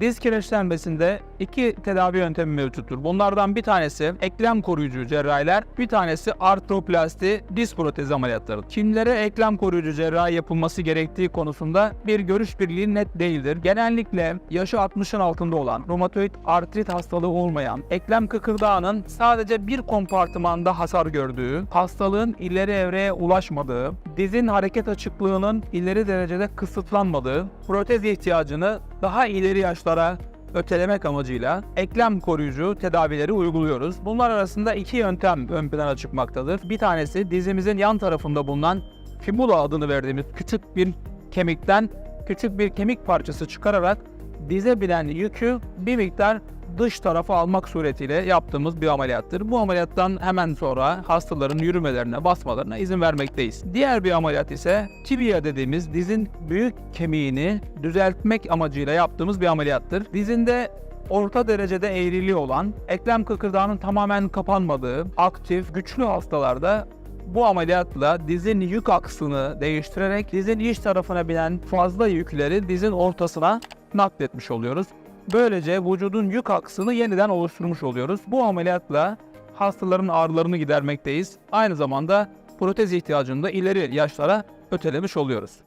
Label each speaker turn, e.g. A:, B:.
A: Diz kireçlenmesinde iki tedavi yöntemi mevcuttur. Bunlardan bir tanesi eklem koruyucu cerrahiler, bir tanesi artroplasti diz protezi ameliyatları. Kimlere eklem koruyucu cerrahi yapılması gerektiği konusunda bir görüş birliği net değildir. Genellikle yaşı 60'ın altında olan, romatoid artrit hastalığı olmayan, eklem kıkırdağının sadece bir kompartımanda hasar gördüğü, hastalığın ileri evreye ulaşmadığı, dizin hareket açıklığının ileri derecede kısıtlanmadığı, protez ihtiyacını daha ileri yaşlara ötelemek amacıyla eklem koruyucu tedavileri uyguluyoruz. Bunlar arasında iki yöntem ön plana çıkmaktadır. Bir tanesi dizimizin yan tarafında bulunan fibula adını verdiğimiz küçük bir kemikten küçük bir kemik parçası çıkararak dize binen yükü bir miktar dış tarafa almak suretiyle yaptığımız bir ameliyattır. Bu ameliyattan hemen sonra hastaların yürümelerine, basmalarına izin vermekteyiz. Diğer bir ameliyat ise tibia dediğimiz dizin büyük kemiğini düzeltmek amacıyla yaptığımız bir ameliyattır. Dizinde orta derecede eğriliği olan, eklem kıkırdağının tamamen kapanmadığı, aktif, güçlü hastalarda bu ameliyatla dizin yük aksını değiştirerek dizin iç tarafına binen fazla yükleri dizin ortasına nakletmiş oluyoruz. Böylece vücudun yük aksını yeniden oluşturmuş oluyoruz. Bu ameliyatla hastaların ağrılarını gidermekteyiz. Aynı zamanda protez ihtiyacını da ileri yaşlara ötelemiş oluyoruz.